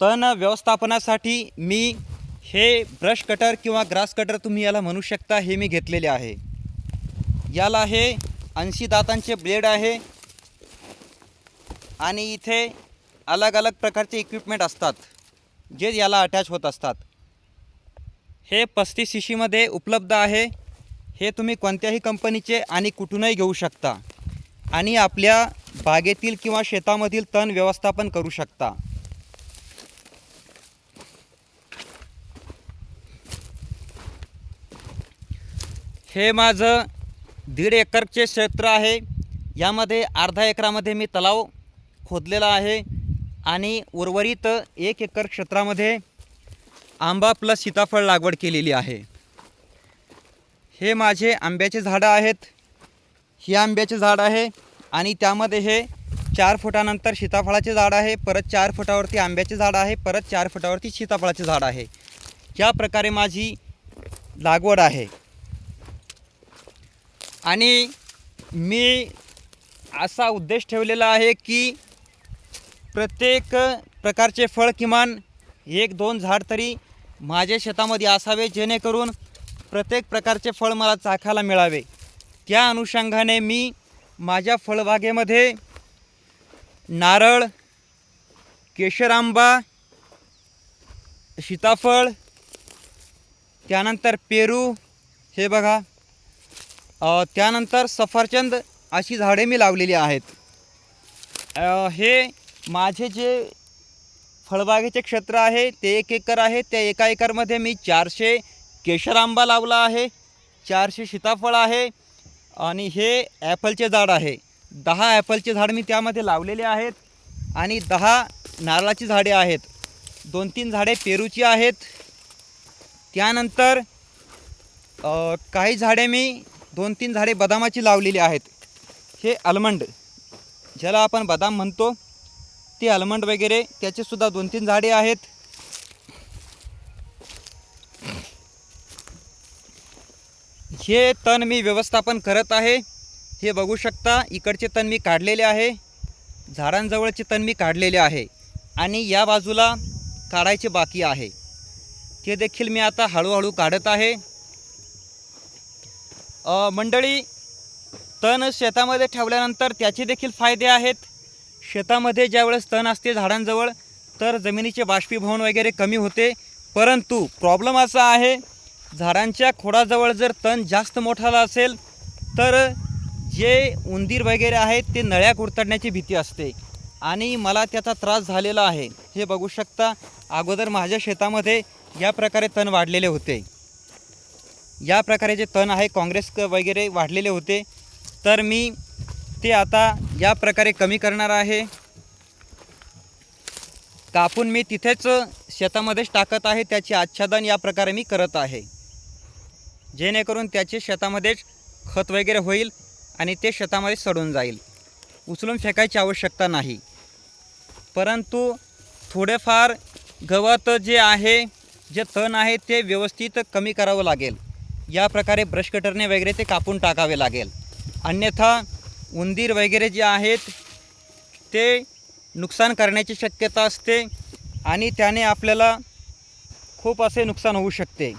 तण व्यवस्थापनासाठी मी हे ब्रश कटर किंवा ग्रास कटर तुम्ही याला म्हणू शकता हे मी घेतलेले आहे. याला हे ऐंशी दातांचे ब्लेड आहे आणि इथे अलग अलग प्रकारचे इक्विपमेंट असतात जे याला अटॅच होत असतात. हे पस्तीस सी सीमध्ये उपलब्ध आहे. हे तुम्ही कोणत्याही कंपनीचे आणि कुठूनही घेऊ शकता आणि आपल्या बागेतील किंवा शेतामधील तण व्यवस्थापन करू शकता. हे माझं दीड एकरचे क्षेत्र आहे. यामध्ये अर्धा एकरामध्ये मी तलाव खोदलेला आहे आणि उर्वरित एक एकर क्षेत्रामध्ये आंबा प्लस सीताफळ लागवड केलेली आहे. हे माझे आंब्याचे झाडं आहेत. हे आंब्याचे झाड आहे आणि त्यामध्ये हे चार फुटानंतर सीताफळाचे झाड आहे परत चार फुटावरती आंब्याचे झाड आहे परत चार फुटावरती सीताफळाचे झाड आहे. या प्रकारे माझी लागवड आहे. आणि मी असा उद्देश ठेवलेला आहे की प्रत्येक प्रकारचे फळ किमान एक दोन झाड तरी माझ्या शेतामध्ये असावे जेणेकरून प्रत्येक प्रकारचे फळ मला चाखायला मिळावे. त्या अनुषंगाने मी माझ्या फळबागेमध्ये नारळ केशर आंबा सीताफळ त्यानंतर पेरू हे बघा त्यानंतर सफरचंद अशी झाडे मी लावलेली आहेत. हे माझे जे फळबागेचे क्षेत्र आहे ते एक एकर आहे. त्या एका एकरमध्ये मी चारशे केशर आंबा लावला आहे चारशे सीताफळ आहे आणि हे ॲपलचे झाड आहे. दहा ॲपलचे झाड मी त्यामध्ये लावलेले आहेत आणि दहा नारळाची झाडे आहेत. दोन तीन झाडे पेरूची आहेत. त्यानंतर काही झाडे मी दोन तीन झाडे बदामाची लावलेली आहेत. हे आल्मंड ज्याला आपण बदाम म्हणतो ते आल्मंड वगैरे त्याचेसुद्धा दोन तीन झाडे आहेत. हे तण मी व्यवस्थापन करत आहे. हे बघू शकता इकडचे तण मी काढलेले आहे. झाडांजवळचे तण मी काढलेले आहे. आणि या बाजूला काढायचे बाकी आहे. ते देखील मी आता हळूहळू काढत आहे. मंडळी तण शेतामध्ये ठेवल्यानंतर त्याचे देखील फायदे आहेत. शेतामध्ये ज्यावेळेस तण असते झाडांजवळ तर जमिनीचे बाष्पीभवन वगैरे कमी होते. परंतु प्रॉब्लेम असा आहे झाडांच्या खोडाजवळ जर तण जास्त मोठाला असेल तर जे उंदीर वगैरे आहेत ते नळ्या कुरतडण्याची भीती असते. आणि मला त्याचा त्रास झालेला आहे. हे बघू शकता अगोदर माझ्या शेतामध्ये या प्रकारे तण वाढलेले होते. या प्रकारे जे तण आहे काँग्रेस वगैरे वाढलेले होते तर मी ते आता या प्रकारे कमी करणार आहे. कापून मी तिथेच शेतामध्येच टाकत आहे त्याचे आच्छादन या प्रकारे मी करत आहे. जेणेकरून त्याचे शेतामध्येच खत वगैरे होईल आणि ते शेतामध्ये सडून जाईल. उचलून फेकायची आवश्यकता नाही. परंतु थोडेफार गवत जे आहे जे तण आहे ते व्यवस्थित कमी करावं लागेल. या प्रकारे ब्रश कटरने वगैरे ते कापून टाकावे लागेल. अन्यथा उंदीर वगैरे जे आहेत ते नुकसान करण्याची शक्यता असते आणि त्याने आपल्याला खूप असे नुकसान होऊ शकते.